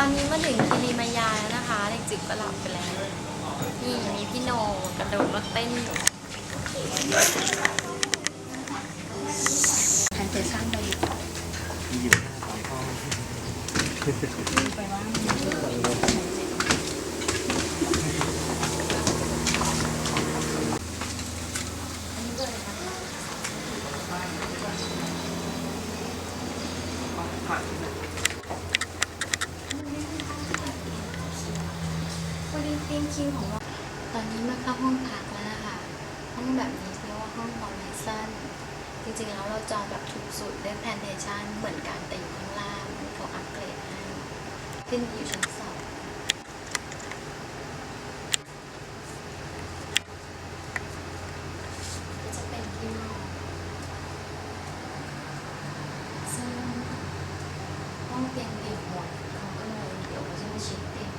ตอนนี้มาถึงคิริมายาแล้วนะคะเด็กจิ๋วก็หลับไปแล้ว นี่มีพี่โนกระโดดรถเต้นอยู่แพนเทชั่นไปอยู่มีอยู่าสองห้องไปว่าวัน คิวของเรา ตอนนี้มาเข้าห้องพักแล้วนะคะ ห้องแบบนี้เรียกว่าห้องคอมเพรสชันจริงๆแล้วเราจองแบบถูกสุดด้วยแพนเทชันเหมือนกันแต่อยู่ข้างล่างเขาอัปเกรดให้ขึ้นอยู่ชั้นสองก็จะเป็นที่นอนซึ่งห้องเตียงเดี่ยวหมดเขาก็เลยเดี๋ยวเขาจะมาเช็คเตียง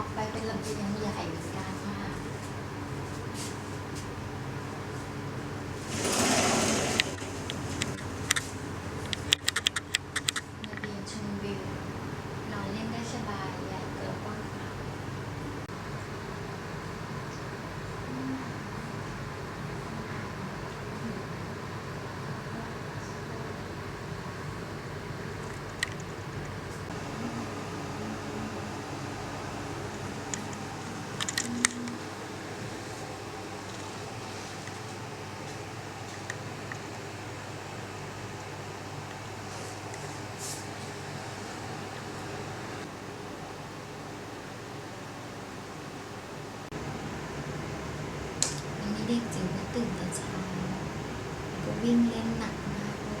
ออกไปเป็นระเบียงใหญ่เหมือนกันค่ะระเบียงชมวิวนอนเล่นได้สบายใหญ่เกินกว้างขวางวันนี้เด็กจิ๋วก็ ตื่นแต่เช้าก็วิ่งเล่นหนักมากเลย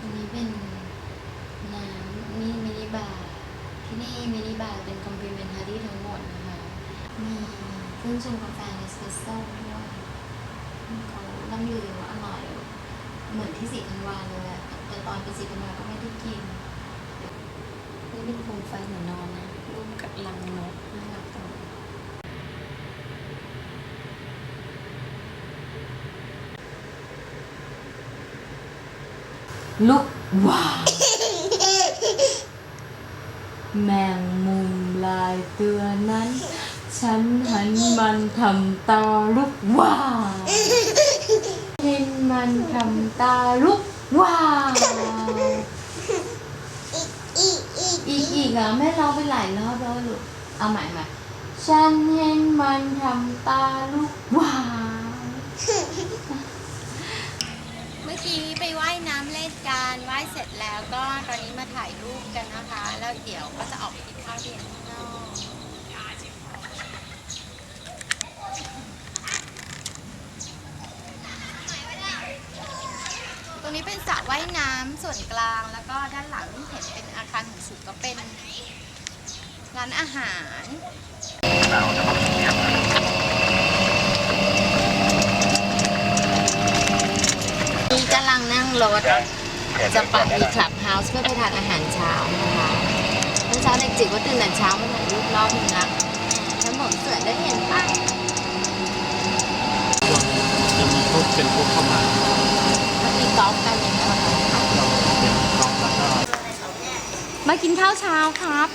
อันนี้เป็นน้ำนี่มินิบาร์ที่นี่มินิบาร์เป็นคอมพลีเมนทารี่ทั้งหมดนะคะ มีเครื่องชงกาแฟเนสเปรสโซ่ด้วยเขาลำอว่าอร่อย ที่สีธันวาเลยอะแต่ตอนเป็นสีธันวาก็ไม่ได้กินนี่เป็นโคมไฟหนูนอนนะร่วมกับลังนกน่ารักจังลุกว้าวแมงมุมลายตัวนั้น ฉันหันมันทำตาลุกว้าว มันทำตาลุกว้าวอีกอีกอะแม่ร้องไปหลายรอบแล้วลูกเอาใหม่ใหม่ฉันเห็นมันทำตาลุกว้าวเมื่อกี้ไปว่ายน้ำเล่นกันว่ายเสร็จแล้วก็ตอนนี้มาถ่ายรูปกันนะคะ แล้วเดี๋ยวก็จะออกไปกินข้าวเย็นข้างนอก รงนี้เป็นสระว่ายน้ำส่วนกลางแล้วก็ด้านหลังที่เห็นเป็นอาคารของสูงก็เป็นร้านอาหาร นี่กำลังนั่งรถจะไปคลับเฮาส์เพื่อไปทานอาหารเช้านะคะเมื่อเช้าเด็กจิ๋วก็ตื่นแต่เช้ามาถ่ายรูปรอบนึงละฉันบอกเสือได้เห็นป่ะ จะมีพวกเป็นพวกเข้ามา ตีกอล์ฟกันอย่างเงี้ยมากินข้าวเช้าครับ